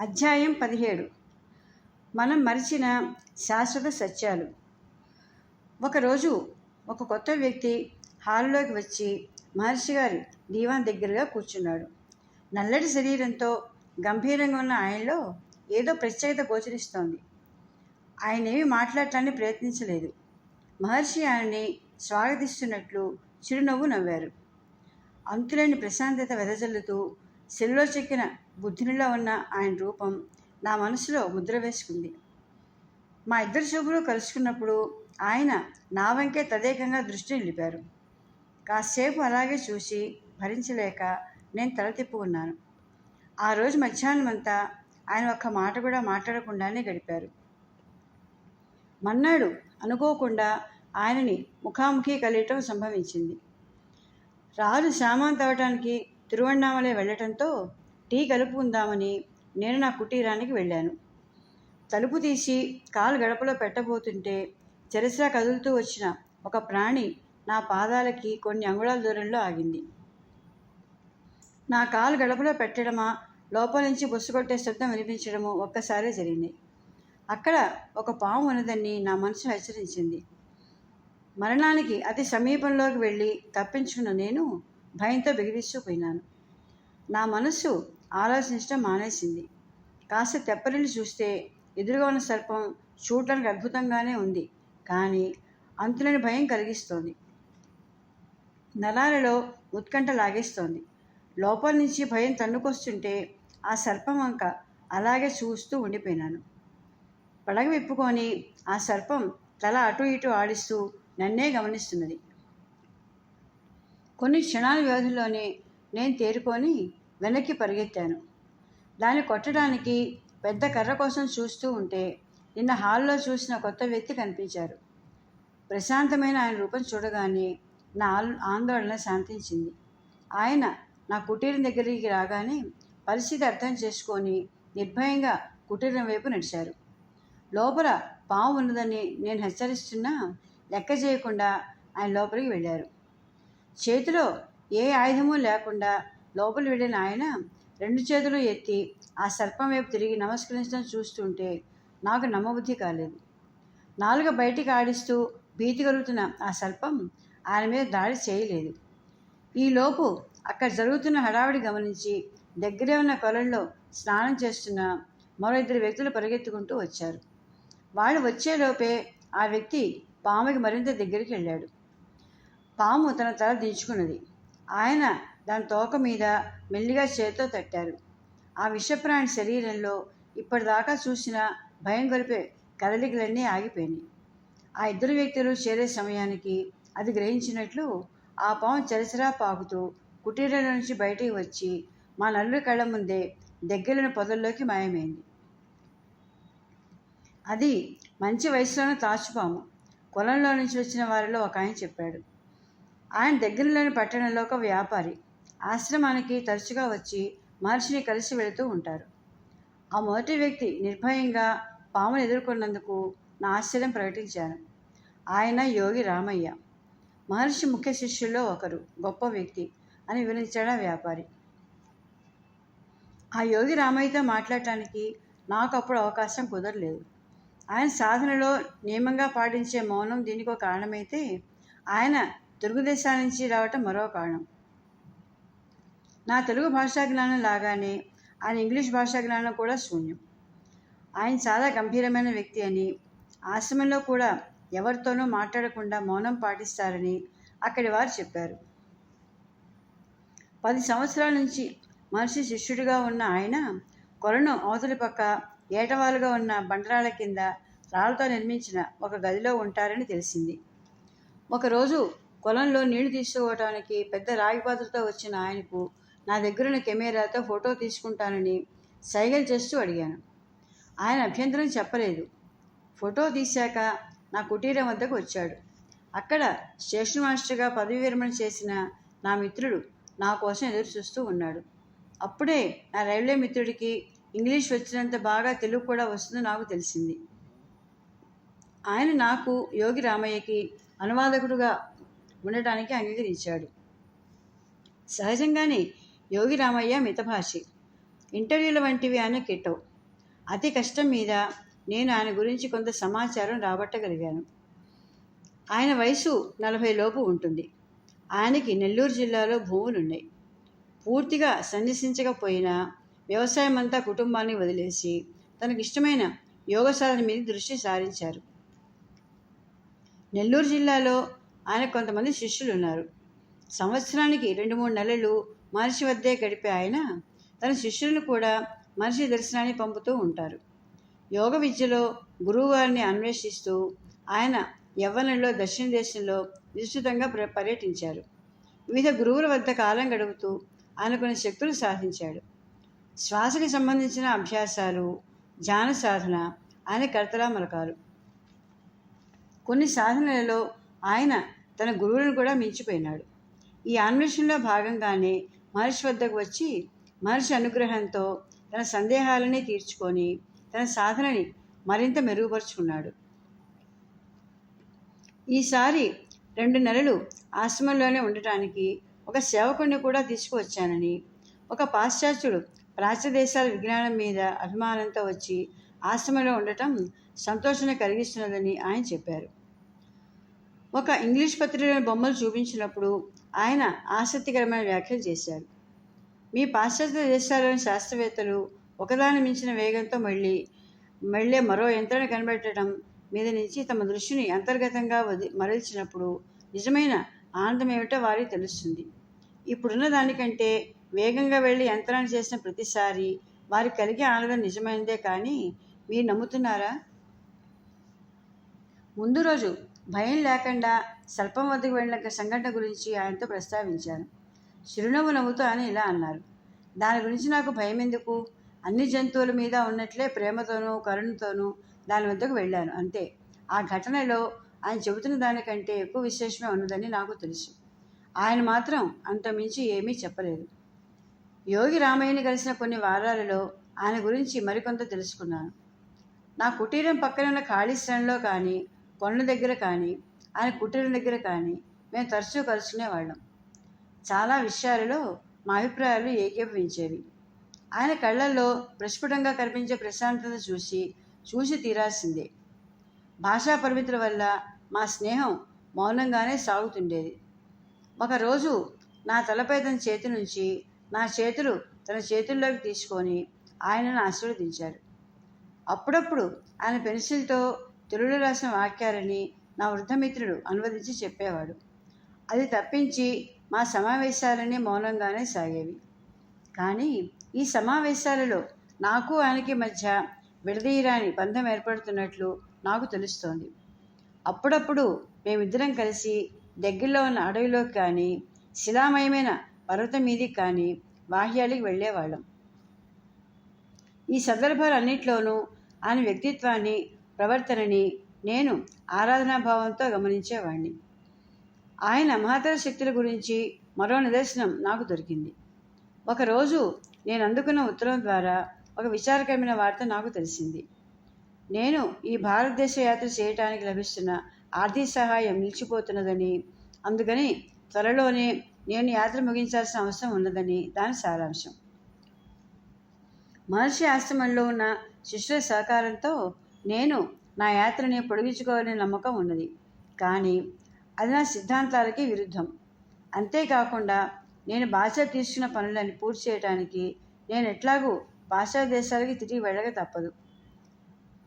అధ్యాయం పదిహేడు. మనం మరిచిన శాశ్వత సత్యాలు. ఒకరోజు ఒక కొత్త వ్యక్తి హాలులోకి వచ్చి మహర్షి గారి దీవాన్ దగ్గరగా కూర్చున్నాడు. నల్లటి శరీరంతో గంభీరంగా ఉన్న ఆయనలో ఏదో ప్రత్యేకత గోచరిస్తోంది. ఆయన ఏమీ మాట్లాడటానికి ప్రయత్నించలేదు. మహర్షి ఆయనని స్వాగతిస్తున్నట్లు చిరునవ్వు నవ్వారు. అంతులేని ప్రశాంతత వెదజల్లుతూ శిలలో చెక్కిన బుద్ధునిలో ఉన్న ఆయన రూపం నా మనసులో ముద్ర వేసుకుంది. మా ఇద్దరు చూపులు కలుసుకున్నప్పుడు ఆయన నా వంకే తదేకంగా దృష్టి నిలిపారు. కాసేపు అలాగే చూసి భరించలేక నేను తల తిప్పుకున్నాను. ఆ రోజు మధ్యాహ్నం అంతా ఆయన ఒక్క మాట కూడా మాట్లాడకుండానే గడిపారు. మన్నాడు అనుకోకుండా ఆయనని ముఖాముఖి కలియటం సంభవించింది. రాజు సామాన్ తవ్వటానికి తిరువణ్ణామలై వెళ్ళటంతో టీ కలుపుకుందామని నేను నా కుటీరానికి వెళ్ళాను. తలుపు తీసి కాలు గడపలో పెట్టబోతుంటే చెరసా కదులుతూ వచ్చిన ఒక ప్రాణి నా పాదాలకి కొన్ని అంగుళాల దూరంలో ఆగింది. నా కాలు గడపలో పెట్టడమా లోపల నుంచి బుస్సుకొట్టే శబ్దం వినిపించడము ఒక్కసారే జరిగింది. అక్కడ ఒక పాము ఉన్నదని నా మనసు హెచ్చరించింది. మరణానికి అతి సమీపంలోకి వెళ్ళి తప్పించుకున్న నేను భయంతో బిగిరిస్తూ పోయినాను. నా మనస్సు ఆలోచించడం మానేసింది. కాస్త తెప్పరిల్లి చూస్తే ఎదురుగా ఉన్న సర్పం చూడటానికి అద్భుతంగానే ఉంది. కానీ అంతులేని భయం కలిగిస్తోంది. నరాలలో ఉత్కంఠ లాగేస్తోంది. లోపల నుంచి భయం తన్నుకొస్తుంటే ఆ సర్పం వంక అలాగే చూస్తూ ఉండిపోయినాను. పడగ విప్పుకొని ఆ సర్పం తల అటు ఇటు ఆడిస్తూ నన్నే గమనిస్తున్నది. కొన్ని క్షణాల వ్యవధిలోనే నేను తేరుకొని వెనక్కి పరిగెత్తాను. దాన్ని కొట్టడానికి పెద్ద కర్ర కోసం చూస్తూ ఉంటే నిన్న హాల్లో చూసిన కొత్త వ్యక్తి కనిపించారు. ప్రశాంతమైన ఆయన రూపం చూడగానే నా ఆందోళన శాంతించింది. ఆయన నా కుటీరం దగ్గరికి రాగానే పరిస్థితి అర్థం చేసుకొని నిర్భయంగా కుటీరం వైపు నడిచారు. లోపల పాము ఉన్నదని నేను హెచ్చరిస్తున్నా లెక్క చేయకుండా ఆయన లోపలికి వెళ్ళారు. చేతిలో ఏ ఆయుధము లేకుండా లోపలి వెళ్ళిన ఆయన రెండు చేతులు ఎత్తి ఆ సర్పం వైపు తిరిగి నమస్కరించడం చూస్తుంటే నాకు నమ్మబుద్ధి కాలేదు. నాలుగ బయటికి ఆడిస్తూ భీతి కలుగుతున్న ఆ సర్పం ఆయన మీద దాడి చేయలేదు. ఈలోపు అక్కడ జరుగుతున్న హడావిడి గమనించి దగ్గరే ఉన్న కొలంలో స్నానం చేస్తున్న మరో ఇద్దరు వ్యక్తులు పరిగెత్తుకుంటూ వచ్చారు. వాళ్ళు వచ్చేలోపే ఆ వ్యక్తి పాముకి మరింత దగ్గరికి వెళ్ళాడు. పాము తన తల దించుకున్నది. ఆయన దాని తోక మీద మెల్లిగా చేతితో తట్టారు. ఆ విషప్రాణి శరీరంలో ఇప్పటిదాకా చూసిన భయం గొలిపే కదలికలన్నీ ఆగిపోయినాయి. ఆ ఇద్దరు వ్యక్తులు చేరే సమయానికి అది గ్రహించినట్లు ఆ పాము చరచరా పాకుతూ కుటీరం నుంచి బయటికి వచ్చి మా నలుగురి కళ్ళ ముందే దగ్గరలోని పొదల్లోకి మాయమైంది. అది మంచి వయసులోనే తాచుపాము. కులంలో నుంచి వచ్చిన వారిలో ఒక ఆయన చెప్పాడు. ఆయన దగ్గరలోని పట్టణంలో ఒక వ్యాపారి ఆశ్రమానికి తరచుగా వచ్చి మహర్షిని కలిసి వెళుతూ ఉంటారు. ఆ మొదటి వ్యక్తి నిర్భయంగా పామును ఎదుర్కొన్నందుకు నా ఆశ్చర్యం ప్రకటించాను ఆయన యోగి రామయ్య. మహర్షి ముఖ్య శిష్యుల్లో ఒకరు గొప్ప వ్యక్తి అని వివరించాడు ఆ వ్యాపారి. ఆ యోగి రామయ్యతో మాట్లాడటానికి నాకు అప్పుడు అవకాశం కుదరలేదు. ఆయన సాధనలో నియమంగా పాటించే మౌనం దీనికి ఒక కారణమైతే ఆయన తెలుగుదేశాల నుంచి రావటం మరో కారణం. నా తెలుగు భాషా జ్ఞానం లాగానే ఆయన ఇంగ్లీష్ భాషా జ్ఞానం కూడా శూన్యం. ఆయన చాలా గంభీరమైన వ్యక్తి అని ఆశ్రమంలో కూడా ఎవరితోనూ మాట్లాడకుండా మౌనం పాటిస్తారని అక్కడి వారు చెప్పారు. పది సంవత్సరాల నుంచి మనిషి శిష్యుడిగా ఉన్న ఆయన కొలను అవతలి పక్క ఏటవాలుగా ఉన్న బండరాల కింద రాళ్ళతో నిర్మించిన ఒక గదిలో ఉంటారని తెలిసింది. ఒకరోజు కొలంలో నీళ్ళు తీసుకోవటానికి పెద్ద రాగి పాత్రతో వచ్చిన ఆయనకు నా దగ్గరున్న కెమెరాతో ఫోటో తీసుకుంటానని సైగలు చేస్తూ అడిగాను. ఆయన అభ్యంతరం చెప్పలేదు. ఫోటో తీశాక నా కుటీరం వద్దకు వచ్చాడు. అక్కడ స్టేషన్ మాస్టర్గా పదవి విరమణ చేసిన నా మిత్రుడు నా కోసం ఎదురు చూస్తూ ఉన్నాడు. అప్పుడే నా రైల్వే మిత్రుడికి ఇంగ్లీష్ వచ్చినంత బాగా తెలుగు కూడా వస్తుందో నాకు తెలిసింది. ఆయన నాకు యోగి రామయ్యకి అనువాదకుడుగా ఉండటానికి అంగీకరించాడు. సహజంగానే యోగి రామయ్య మితభాషి. ఇంటర్వ్యూల వంటివి ఆయన కిట్టవు. అతి కష్టం మీద నేను ఆయన గురించి కొంత సమాచారం రాబట్టగలిగాను. ఆయన వయసు నలభై లోపు ఉంటుంది. ఆయనకి నెల్లూరు జిల్లాలో భూములున్నాయి. పూర్తిగా సందర్శించకపోయినా వ్యవసాయం అంతా కుటుంబాన్ని వదిలేసి తనకు ఇష్టమైన యోగ సాధన మీద దృష్టి సారించారు. నెల్లూరు జిల్లాలో ఆయన కొంతమంది శిష్యులు ఉన్నారు సంవత్సరానికి రెండు మూడు నెలలు మహర్షి వద్దే గడిపే ఆయన తన శిష్యులను కూడా మహర్షి దర్శనాన్ని పంపుతూ ఉంటారు. యోగ విద్యలో గురువుగారిని అన్వేషిస్తూ ఆయన యవ్వనంలో దక్షిణ దేశంలో విస్తృతంగా ప్ర పర్యటించారు. వివిధ గురువుల వద్ద కాలం గడుపుతూ ఆయన కొన్ని శక్తులు సాధించాడు. శ్వాసకి సంబంధించిన అభ్యాసాలు ధ్యాన సాధన ఆయన కర్తలా మలకాలు కొన్ని సాధనలలో ఆయన తన గురువులను కూడా మించిపోయినాడు. ఈ అన్వేషణలో భాగంగానే మహర్షి వద్దకు వచ్చి మహర్షి అనుగ్రహంతో తన సందేహాలని తీర్చుకొని తన సాధనని మరింత మెరుగుపరుచుకున్నాడు. ఈసారి రెండు నెలలు ఆశ్రమంలోనే ఉండటానికి ఒక సేవకుడిని కూడా తీసుకువచ్చానని ఒక పాశ్చాత్యుడు ప్రాచ్య దేశాల విజ్ఞానం మీద అభిమానంతో వచ్చి ఆశ్రమంలో ఉండటం సంతోషాన్ని కలిగిస్తున్నదని ఆయన చెప్పారు. ఒక ఇంగ్లీష్ పత్రికలోని బొమ్మలు చూపించినప్పుడు ఆయన ఆసక్తికరమైన వ్యాఖ్యలు చేశారు. మీ పాశ్చాత్య దేశాల్లోని శాస్త్రవేత్తలు ఒకదాని మించిన వేగంతో మళ్ళీ మళ్ళీ మరో యంత్రాన్ని కనిపెట్టడం మీద నుంచి తమ దృష్టిని అంతర్గతంగా వది మరల్చినప్పుడు నిజమైన ఆనందం ఏమిటో వారికి తెలుస్తుంది. ఇప్పుడున్న దానికంటే వేగంగా వెళ్ళి యంత్రాన్ని చేసిన ప్రతిసారి వారికి కలిగే ఆనందం నిజమైందే కానీ మీరు నమ్ముతున్నారా? ముందు రోజు భయం లేకుండా సర్పం వద్దకు వెళ్ళిన సంఘటన గురించి ఆయనతో ప్రస్తావించాను చిరునవ్వు నవ్వుతూ ఆయన ఇలా అన్నారు దాని గురించి నాకు భయం ఎందుకు? అన్ని జంతువుల మీద ఉన్నట్లే ప్రేమతోనూ కరుణతోనూ దాని వద్దకు వెళ్ళాను అంతే. ఆ ఘటనలో ఆయన చెబుతున్న దానికంటే ఎక్కువ విశేషమే ఉన్నదని నాకు తెలుసు. ఆయన మాత్రం అంత మించి ఏమీ చెప్పలేదు. యోగి రామయ్యని కలిసిన కొన్ని వారాలలో ఆయన గురించి మరికొంత తెలుసుకున్నాను. నా కుటీరం పక్కన ఉన్న ఖాళీ స్థలంలో కానీ కొండ దగ్గర కానీ ఆయన కుటీరం దగ్గర కానీ మేము తరచూ కలుసుకునేవాళ్ళం చాలా విషయాలలో మా అభిప్రాయాలు ఏకీభవించేవి. ఆయన కళ్ళల్లో ప్రస్ఫుటంగా కనిపించే ప్రశాంతత చూసి చూసి తీరాల్సిందే. భాషా పరిమితుల వల్ల మా స్నేహం మౌనంగానే సాగుతుండేది. ఒకరోజు నా తలపై తన చేతి నుంచి నా చేతులు తన చేతుల్లోకి తీసుకొని ఆయనను ఆశీర్వదించారు. అప్పుడప్పుడు ఆయన పెన్సిల్తో తెలుగులో రాసిన వాక్యాలని నా వృద్ధమిత్రుడు అనువదించి చెప్పేవాడు. అది తప్పించి మా సమావేశాలని మౌనంగానే సాగేవి. కానీ ఈ సమావేశాలలో నాకు ఆయనకి మధ్య విడదీయరాని బంధం ఏర్పడుతున్నట్లు నాకు తెలుస్తోంది. అప్పుడప్పుడు మేమిద్దరం కలిసి దగ్గరలో ఉన్న అడవిలోకి కానీ శిలామయమైన పర్వతం మీదికి కానీ బాహ్యాలకి వెళ్ళేవాళ్ళం. ఈ సందర్భాలన్నింటిలోనూ ఆయన వ్యక్తిత్వాన్ని ప్రవర్తనని నేను ఆరాధనాభావంతో గమనించేవాణ్ణి. ఆయన మహత్తర శక్తుల గురించి మరో నిదర్శనం నాకు దొరికింది. ఒకరోజు నేను అందుకున్న ఉత్తరం ద్వారా ఒక విచారకరమైన వార్త నాకు తెలిసింది. నేను ఈ భారతదేశ యాత్ర చేయటానికి లభిస్తున్న ఆర్థిక సహాయం నిలిచిపోతున్నదని అందుకని త్వరలోనే నేను యాత్ర ముగించాల్సిన అవసరం ఉన్నదని దాని సారాంశం. మహర్షి ఆశ్రమంలో ఉన్న శిష్యుల సహకారంతో నేను నా యాత్రని పొడిగించుకోవాలనే నమ్మకం ఉన్నది. కానీ అది నా సిద్ధాంతాలకి విరుద్ధం. అంతేకాకుండా నేను భాష తీసుకున్న పనులని పూర్తి చేయడానికి నేను ఎట్లాగూ భాషా దేశాలకి తిరిగి వెళ్ళక తప్పదు.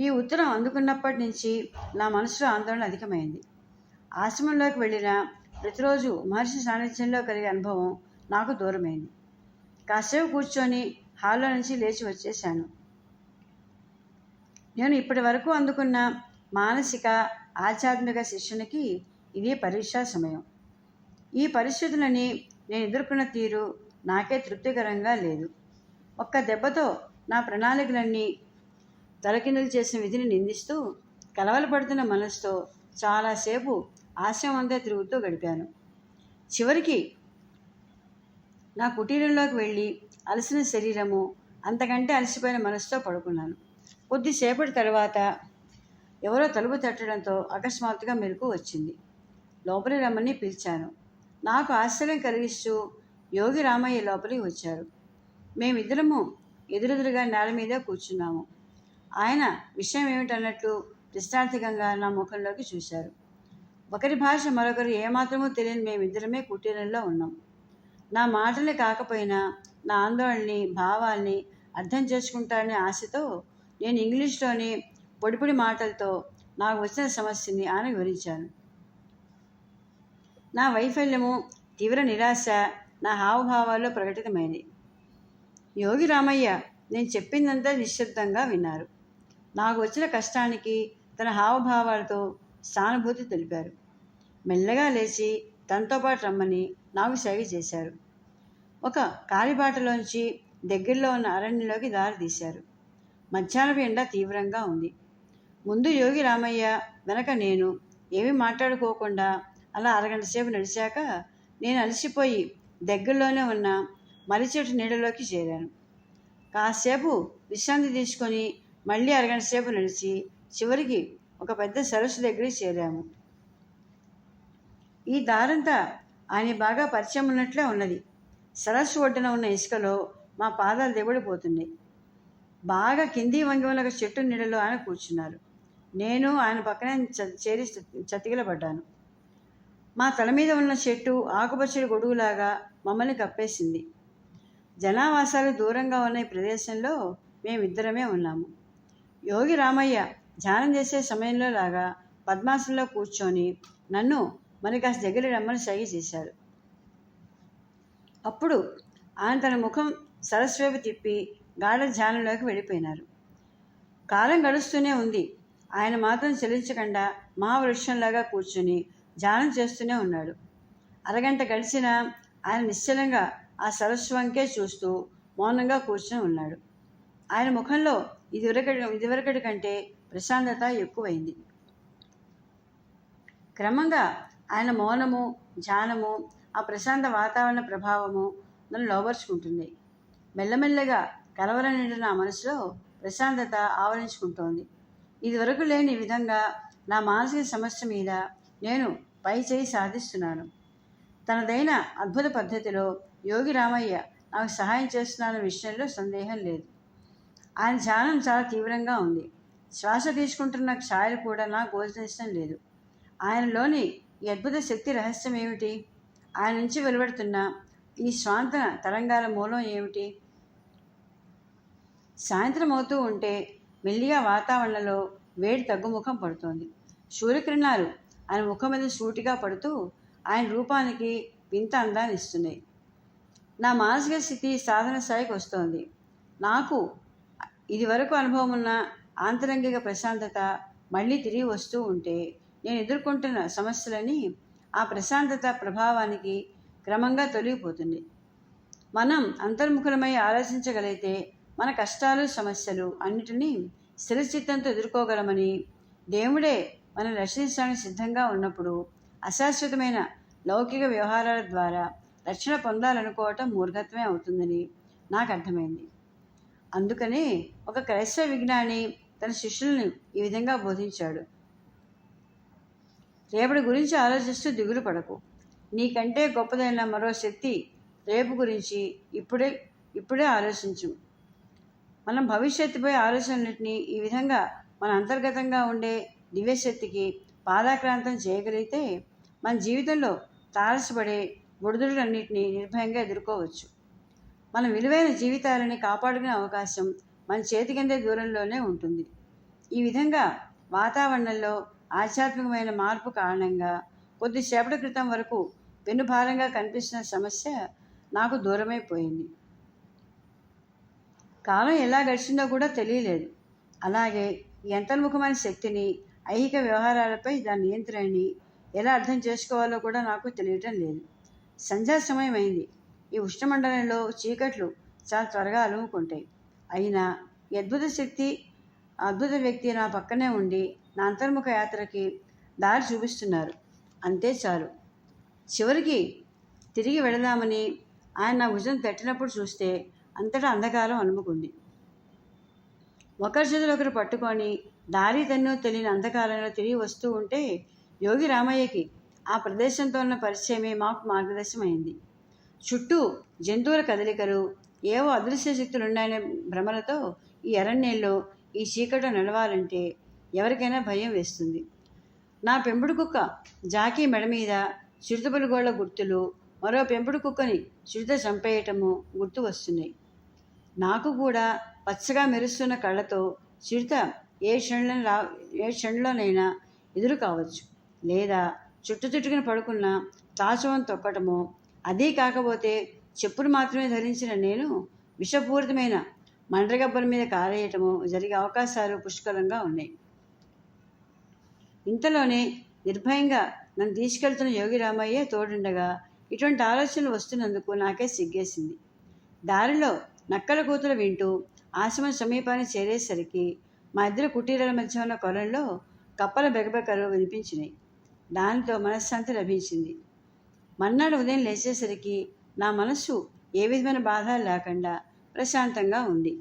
ఈ ఉత్తరం అందుకున్నప్పటి నుంచి నా మనసులో ఆందోళన అధికమైంది. ఆశ్రమంలోకి వెళ్ళిన ప్రతిరోజు మహర్షి సాన్నిధ్యంలో కలిగే అనుభవం నాకు దూరమైంది. కాసేపు కూర్చొని హాల్లో నుంచి లేచి వచ్చేశాను. నేను ఇప్పటి వరకు అందుకున్న మానసిక ఆధ్యాత్మిక శిక్షణకి ఇది పరీక్షా సమయం. ఈ పరిస్థితులని నేను ఎదుర్కొన్న తీరు నాకే తృప్తికరంగా లేదు. ఒక్క దెబ్బతో నా ప్రణాళికలన్నీ తలకిందులు చేసిన విధిని నిందిస్తూ కలవలపడుతున్న మనసుతో చాలాసేపు ఆశ్రమం అంతా తిరుగుతూ గడిపాను. చివరికి నా కుటీరంలోకి వెళ్ళి అలసిన శరీరము అంతకంటే అలసిపోయిన మనసుతో పడుకున్నాను. కొద్దిసేపటి తర్వాత ఎవరో తలుపు తట్టడంతో అకస్మాత్తుగా మెలకు వచ్చింది. లోపలి రమ్మని పిలిచాను. నాకు ఆశ్చర్యం కలిగిస్తూ యోగి రామయ్య లోపలికి వచ్చారు. మేమిద్దరము ఎదురెదురుగా నేల మీద కూర్చున్నాము. ఆయన విషయం ఏమిటన్నట్లు ప్రశ్నార్థకంగా నా ముఖంలోకి చూశారు. ఒకరి భాష మరొకరు ఏమాత్రమూ తెలియని మేమిద్దరమే కుటీరంలో ఉన్నాం. నా మాటలే కాకపోయినా నా ఆందోళనని భావాల్ని అర్థం చేసుకుంటారనే ఆశతో నేను ఇంగ్లీష్లోని పొడిపొడి మాటలతో నాకు వచ్చిన సమస్యని ఆయన వివరించాను నా వైఫల్యము తీవ్ర నిరాశ నా హావభావాల్లో ప్రకటితమైంది. యోగి రామయ్య నేను చెప్పిందంతా నిశ్శబ్దంగా విన్నారు. నాకు వచ్చిన కష్టానికి తన హావభావాలతో సానుభూతి తెలిపారు. మెల్లగా లేచి తనతో పాటు రమ్మని నాకు సేవ చేశారు. ఒక కాలిబాటలోంచి దగ్గరలో ఉన్న అరణ్యంలోకి దారి తీశారు. మధ్యాహ్నపు ఎండ తీవ్రంగా ఉంది. ముందు యోగి రామయ్య వెనక నేను ఏమీ మాట్లాడుకోకుండా అలా అరగంట సేపు నడిచాక నేను అలసిపోయి దగ్గరలోనే ఉన్న మలిచెట్టు నీడలోకి చేరాను. కాసేపు విశ్రాంతి తీసుకొని మళ్ళీ అరగంట సేపు నడిచి చివరికి ఒక పెద్ద సరస్సు దగ్గరికి చేరాము. ఈ దారంతా ఆయన బాగా పరిచయం ఉన్నట్లే ఉన్నది. సరస్సు ఒడ్డున ఉన్న ఇసుకలో మా పాదాలు దిగబడిపోతున్నాయి. బాగా కింది వంగి ఒక చెట్టు నీడలో ఆయన కూర్చున్నారు. నేను ఆయన పక్కనే చ- చేరి చతికిలబడ్డాను మా తల మీద ఉన్న చెట్టు ఆకుపచ్చడి గొడుగులాగా మమ్మల్ని కప్పేసింది. జనావాసాలు దూరంగా ఉన్న ఈ ప్రదేశంలో మేమిద్దరమే ఉన్నాము. యోగి రామయ్య ధ్యానం చేసే సమయంలో లాగా పద్మాసనంలో కూర్చొని నన్ను మరి కాస్త దగ్గర రమ్మని సైగ చేశారు. అప్పుడు ఆయన తన ముఖం సరస్వేపు తిప్పి గాఢ ధ్యానంలోకి వెళ్ళిపోయినారు. కాలం గడుస్తూనే ఉంది. ఆయన మాత్రం చెల్లించకుండా మహావృక్షంలాగా కూర్చుని ధ్యానం చేస్తూనే ఉన్నాడు. అరగంట గడిచినా ఆయన నిశ్చలంగా ఆ సరస్సు వంకే చూస్తూ మౌనంగా కూర్చుని ఉన్నాడు. ఆయన ముఖంలో ఇదివరకటి ఇదివరకటి కంటే ప్రశాంతత ఎక్కువైంది. క్రమంగా ఆయన మౌనము ధ్యానము ఆ ప్రశాంత వాతావరణ ప్రభావము నన్ను లోబర్చుకుంటుంది. మెల్లమెల్లగా కలవర నిండిన నా మనసులో ప్రశాంతత ఆవరించుకుంటోంది. ఇదివరకు లేని విధంగా నా మానసిక సమస్య మీద నేను పై చేయి సాధిస్తున్నాను. తనదైన అద్భుత పద్ధతిలో యోగి రామయ్య నాకు సహాయం చేస్తున్న విషయంలో సందేహం లేదు. ఆయన ధ్యానం చాలా తీవ్రంగా ఉంది. శ్వాస తీసుకుంటున్న ఛాయలు కూడా నాకు గోచరించడం లేదు. ఆయనలోని ఈ అద్భుత శక్తి రహస్యం ఏమిటి? ఆయన నుంచి వెలువడుతున్న ఈ స్వాంతన తరంగాల మూలం ఏమిటి? సాయంత్రం అవుతూ ఉంటే మెల్లిగా వాతావరణంలో వేడి తగ్గుముఖం పడుతోంది. సూర్యకిరణాలు ఆయన ముఖం మీద సూటిగా పడుతూ ఆయన రూపానికి వింత అందాన్ని ఇస్తున్నాయి. నా మానసిక స్థితి సాధన స్థాయికి వస్తోంది. నాకు ఇదివరకు అనుభవం ఉన్న ఆంతరంగిక ప్రశాంతత మళ్ళీ తిరిగి వస్తూ ఉంటే నేను ఎదుర్కొంటున్న సమస్యలని ఆ ప్రశాంతత ప్రభావానికి క్రమంగా తొలగిపోతుంది. మనం అంతర్ముఖులమై ఆలోచించగలిగితే మన కష్టాలు సమస్యలు అన్నిటినీ స్థిరచిత్తంతో ఎదుర్కోగలమని దేవుడే మనం రక్షించడానికి సిద్ధంగా ఉన్నప్పుడు అశాశ్వతమైన లౌకిక వ్యవహారాల ద్వారా రక్షణ పొందాలనుకోవటం మూర్ఘత్వమే అవుతుందని నాకు అర్థమైంది. అందుకనే ఒక క్రైస్తవ విజ్ఞాని తన శిష్యుల్ని ఈ విధంగా బోధించాడు. రేపటి గురించి ఆలోచిస్తూ దిగులు పడకు. నీకంటే గొప్పదైన మరో శక్తి రేపు గురించి ఇప్పుడే ఇప్పుడే ఆలోచించు. మనం భవిష్యత్తుపై ఆలోచనలన్నింటినీ ఈ విధంగా మన అంతర్గతంగా ఉండే దివ్యశక్తికి పాదాక్రాంతం చేయగలిగితే మన జీవితంలో తారసపడే ఒడిదుడులన్నింటినీ నిర్భయంగా ఎదుర్కోవచ్చు. మన విలువైన జీవితాలని కాపాడుకునే అవకాశం మన చేతి కిందే దూరంలోనే ఉంటుంది. ఈ విధంగా వాతావరణంలో ఆధ్యాత్మికమైన మార్పు కారణంగా కొద్దిసేపటి క్రితం వరకు పెనుభారంగా కనిపిస్తున్న సమస్య నాకు దూరమైపోయింది. కాలం ఎలా గడిచిందో కూడా తెలియలేదు. అలాగే ఈ అంతర్ముఖమైన శక్తిని ఐహిక వ్యవహారాలపై దాని నియంత్రణని ఎలా అర్థం చేసుకోవాలో కూడా నాకు తెలియటం లేదు. సంధ్యా సమయం అయింది. ఈ ఉష్ణమండలంలో చీకట్లు చాలా త్వరగా అలుముకుంటాయి. అయినా ఈ అద్భుత శక్తి అద్భుత వ్యక్తి నా పక్కనే ఉండి నా అంతర్ముఖ యాత్రకి దారి చూపిస్తున్నారు. అంతే చాలు. చివరికి తిరిగి వెళదామని ఆయన నా భుజం తట్టినప్పుడు చూస్తే అంతటా అంధకారం అలుముకుంది. ఒకరి చేతులు ఒకరు పట్టుకొని దారి తన్నో తెలియని అంధకారంలో తిరిగి వస్తూ ఉంటే యోగి రామయ్యకి ఆ ప్రదేశంతో ఉన్న పరిచయమే మాకు మార్గదర్శనమైంది. చుట్టూ జంతువుల కదలికలు ఏవో అదృశ్య శక్తులు ఉన్నాయనే భ్రమలతో ఈ అరణ్యంలో ఈ చీకట్లో నడవాలంటే ఎవరికైనా భయం వేస్తుంది. నా పెంపుడు కుక్క జాకీ మెడ మీద చిరుతపులుగోళ్ళ గుర్తులు మరో పెంపుడు కుక్కని చిరుత చంపేయటము గుర్తు వస్తున్నాయి నాకు కూడా పచ్చగా మెరుస్తున్న కళ్ళతో చిరుత ఏ క్షణంలో రా ఏ క్షణంలోనైనా ఎదురు కావచ్చు. లేదా చుట్టుచుట్టుకుని పడుకున్న తాచవం తొక్కటమో అదీ కాకపోతే చెప్పులు మాత్రమే ధరించిన నేను విషపూరితమైన మండ్రగబ్బల మీద కారేయటము జరిగే అవకాశాలు పుష్కలంగా ఉన్నాయి. ఇంతలోనే నిర్భయంగా నన్ను తీసుకెళ్తున్న యోగి రామయ్య తోడుండగా ఇటువంటి ఆలోచనలు వస్తున్నందుకు నాకే సిగ్గేసింది. దారిలో నక్కల కూతులు వింటూ ఆశ్రమం సమీపాన్ని చేరేసరికి మా ఇద్దరు కుటీరాల మధ్య ఉన్న కొలంలో కప్పల బెగబెకలు వినిపించినాయి. దానితో మనశ్శాంతి లభించింది. మన్నాడు ఉదయం లేచేసరికి నా మనసు ఏ విధమైన బాధ లేకుండా ప్రశాంతంగా ఉంది.